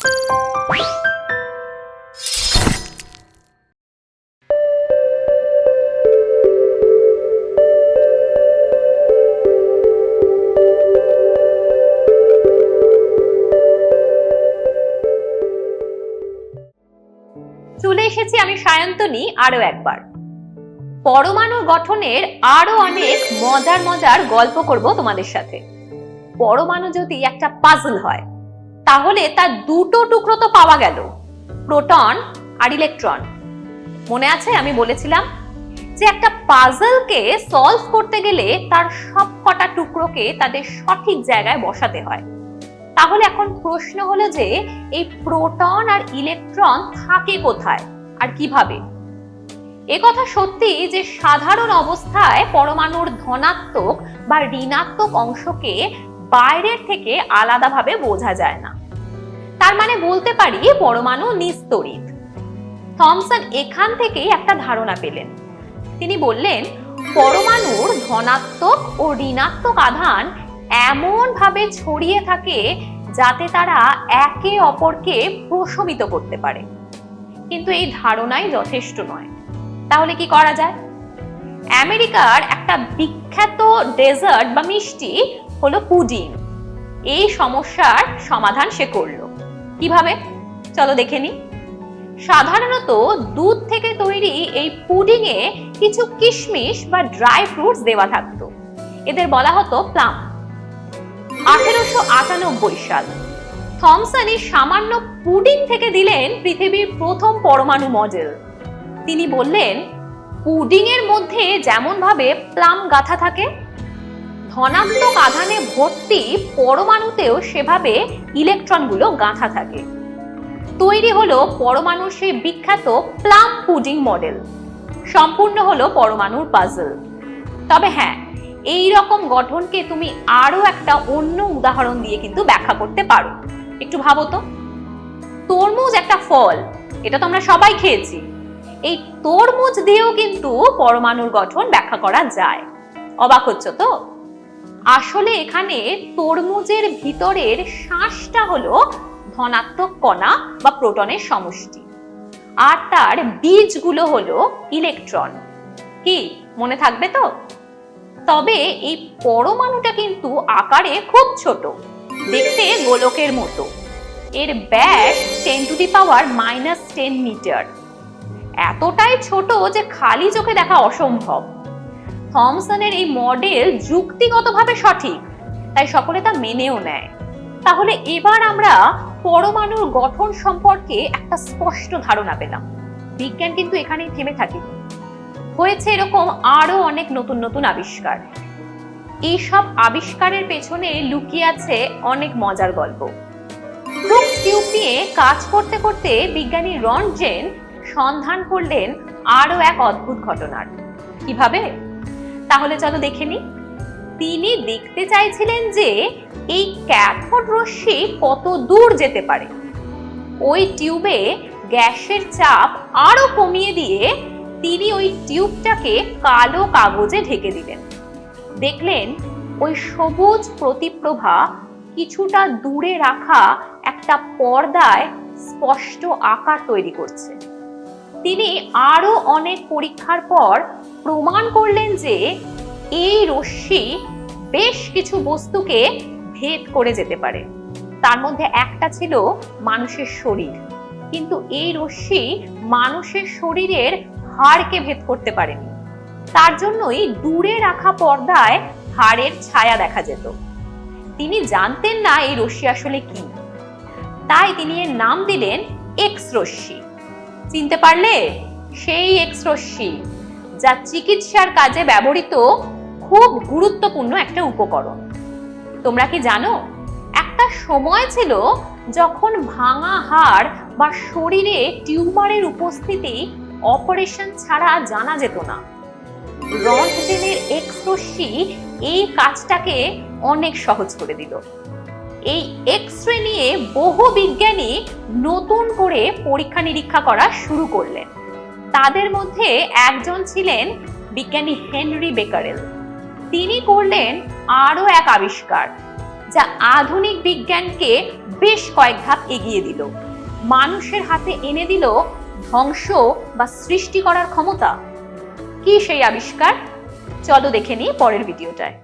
চলে এসেছি আমি সায়ন্তনী আরও একবার। পরমাণু গঠনের আরও অনেক মজার মজার গল্প করব তোমাদের সাথে। পরমাণু যদি একটা পাজল হয় তাহলে তার দুটো টুকরো তো পাওয়া গেল। প্রোটন আর ইলেকট্রন। মনে আছে? আমি বলেছিলাম যে একটা পাজলকে সলভ করতে গেলে তার সব কটা টুকরোকে তাদের সঠিক জায়গায় বসাতে হয়। তাহলে এখন প্রশ্ন হলো যে এই প্রোটন আর ইলেকট্রন থাকে কোথায় আর কীভাবে? কথা সত্যি যে সাধারণ অবস্থায় পরমাণুর ধনাত্মক বা ঋণাত্মক অংশকে বাইরের থেকে আলাদাভাবে বোঝা যায় না। তার মানে বলতে পারি পরমাণু নিস্তড়িত থমসন এখান থেকেই একটা ধারণা পেলেন। তিনি বললেন, পরমাণুর ধনাত্মক ও ঋণাত্মক আধান এমন ভাবে ছড়িয়ে থাকে যাতে তারা একে অপরকে প্রশমিত করতে পারে। কিন্তু এই ধারণাই যথেষ্ট নয়। তাহলে কি করা যায়? আমেরিকার একটা বিখ্যাত ডেজার্ট বা মিষ্টি হলো পুডিং। এই সমস্যার সমাধান সে করল। কীভাবে? চলো দেখে নি। সাধারণত দুধ থেকে তৈরি এই পুডিং এ কিছু কিশমিশ বা ড্রাই ফ্রুটস দেওয়া থাকতো। এদের বলা হতো প্লাম। আঠেরোশো আটানব্বই সাল। থমসন সামান্য পুডিং থেকে দিলেন পৃথিবীর প্রথম পরমাণু মডেল। তিনি বললেন, পুডিং এর মধ্যে যেমন ভাবে প্লাম গাথা থাকে ধনাত্মক আধানে ভর্তি পরমাণুতেও সেভাবে ইলেকট্রনগুলো গাঁথা থাকে। তৈরি হলো পরমাণুর সেই বিখ্যাত প্লাম পুডিং মডেল। সম্পূর্ণ হলো পরমাণুর পাজল। তবে হ্যাঁ এই রকম গঠনকে তুমি আরও একটা অন্য উদাহরণ দিয়ে কিন্তু ব্যাখ্যা করতে পারো। একটু ভাবো তো। তরমুজ একটা ফল, এটা তো আমরা সবাই খেয়েছি। এই তরমুজ দিয়েও কিন্তু পরমাণুর গঠন ব্যাখ্যা করা যায়। অবাক হচ্ছ তো? আসলে এখানে তরমুজের ভিতরের শ্বাসটা হলো ধনাত্মক কণা বা প্রোটনের সমষ্টি। আর তার বীজগুলো হলো ইলেকট্রন কি, মনে থাকবে তো? তবে এই পরমাণুটা কিন্তু আকারে খুব ছোট, দেখতে গোলকের মতো। এর ব্যাস ten to the power minus ten metre এতটাই ছোট যে খালি চোখে দেখা অসম্ভব। থমসনের এই মডেল যুক্তিগতভাবে সঠিক, তাই সকলে তা মেনেও নেয়। তাহলে এবার আমরা পরমাণুর গঠন সম্পর্কে একটা স্পষ্ট ধারণা পেলাম। বিজ্ঞান কিন্তু এখানেই থেমে থাকেনি। হয়েছে এরকম আরও অনেক নতুন নতুন আবিষ্কার। এইসব আবিষ্কারের পেছনে লুকিয়ে আছে অনেক মজার গল্প। টিউব নিয়ে কাজ করতে করতে বিজ্ঞানী রনজেন সন্ধান করলেন আরও এক অদ্ভুত ঘটনার। কীভাবে? তাহলে চলো দেখে নি। তিনি দেখতে চাইছিলেন যে এই ক্যাথোড রশ্মি কত দূর যেতে পারে। ওই টিউবে গ্যাসের চাপ আরও কমিয়ে দিয়ে তিনি ওই টিউবটাকে কালো কাগজে ঢেকে দিলেন। দেখলেন ওই সবুজ প্রতিপ্রভা কিছুটা দূরে রাখা একটা পর্দায় স্পষ্ট আকার তৈরি করছে। তিনি আরও অনেক পরীক্ষার পর প্রমাণ করলেন যে এই রশ্মি বেশ কিছু বস্তুকে ভেদ করে যেতে পারে। তার মধ্যে একটা ছিল মানুষের শরীর। কিন্তু এই রশ্মি মানুষের শরীরের হাড়কে ভেদ করতে পারেনি। তার জন্যই দূরে রাখা পর্দায় হাড়ের ছায়া দেখা যেত। তিনি জানতেন না এই রশ্মি আসলে কি। তাই তিনি এর নাম দিলেন এক্স রশ্মি। চিনতে পারলে? সেই এক্স রশ্মি যা চিকিৎসার কাজে ব্যবহৃত খুব গুরুত্বপূর্ণ একটা উপকরণ। তোমরা কি জানো? একটা সময় ছিল যখন ভাঙা হাড় বা শরীরে টিউমারের উপস্থিতি অপারেশন ছাড়া জানা যেত না। রন্টজেনের এক্স রশ্মি এই কাজটাকে অনেক সহজ করে দিল। এই এক্স রে নিয়ে বহু বিজ্ঞানী নতুন করে পরীক্ষা নিরীক্ষা করা শুরু করলেন। তাদের মধ্যে একজন ছিলেন বিজ্ঞানী হেনরি বেকারেল। তিনি করলেন আরও এক আবিষ্কার, যা আধুনিক বিজ্ঞানকে বেশ কয়েক ধাপ এগিয়ে দিল। মানুষের হাতে এনে দিল ধ্বংস বা সৃষ্টি করার ক্ষমতা। কি সেই আবিষ্কার? চলো দেখে নিই পরের ভিডিওটায়।